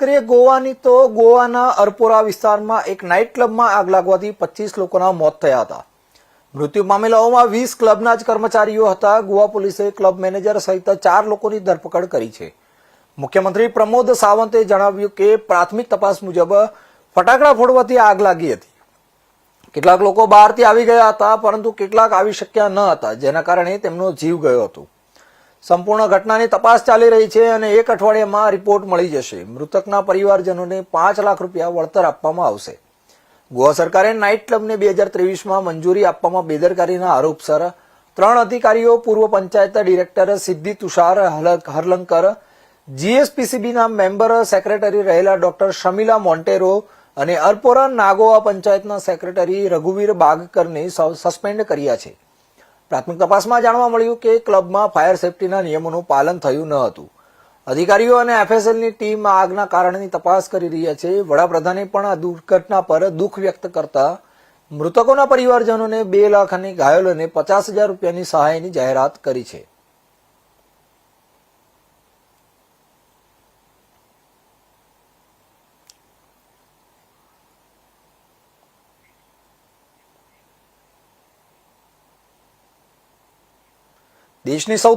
કરીએ ગોવાની તો ગોવાના અરપોરા વિસ્તારમાં એક નાઇટ ક્લબમાં આગ લાગવાથી પચીસ લોકોના મોત થયા હતા. મૃત્યુ પામેલાઓમાં વીસ ક્લબના જ કર્મચારીઓ હતા. ગોવા પોલીસે ક્લબ મેનેજર સહિત ચાર લોકોની ધરપકડ કરી છે. મુખ્યમંત્રી પ્રમોદ સાવંતે જણાવ્યું કે પ્રાથમિક તપાસ મુજબ ફટાકડા ફોડવાથી આગ લાગી હતી. કેટલાક લોકો બહારથી આવી ગયા હતા, પરંતુ કેટલાક આવી શક્યા ન હતા, જેના કારણે તેમનો જીવ ગયો હતો. સંપૂર્ણ ઘટનાની તપાસ ચાલી રહી છે અને એક અઠવાડિયામાં રિપોર્ટ મળી જશે. મૃતકના પરિવારજનોને પાંચ લાખ રૂપિયા વળતર આપવામાં આવશે. ગોવા સરકારે નાઇટ ક્લબને બે હજાર ત્રેવીસમાં મંજૂરી આપવામાં બેદરકારીના આરોપસર ત્રણ અધિકારીઓ, પૂર્વ પંચાયત ડિરેક્ટર સિદ્ધિ તુષાર હરલંકર જીએસપીસીબીના મેમ્બર સેક્રેટરી રહેલા ડોક્ટર શમીલા મોન્ટેરો અને અરપોરા નાગોવા પંચાયતના સેક્રેટરી રઘુવીર બાગકરને સસ્પેન્ડ કર્યા છે. પ્રાથમિક તપાસમાં જાણવા મળ્યું કે ક્લબમાં ફાયર સેફટીના નિયમોનું પાલન થયું ન હતું. અધિકારીઓ અને એફએસએલની ટીમ આગના કારણની તપાસ કરી રહ્યા છે. વડાપ્રધાને પણ આ દુર્ઘટના પર દુઃખ વ્યક્ત કરતા મૃતકોના પરિવારજનોને બે લાખ અને ઘાયલોને પચાસ હજાર રૂપિયાની સહાયની જાહેરાત કરી છે. Deixe-nos saudar.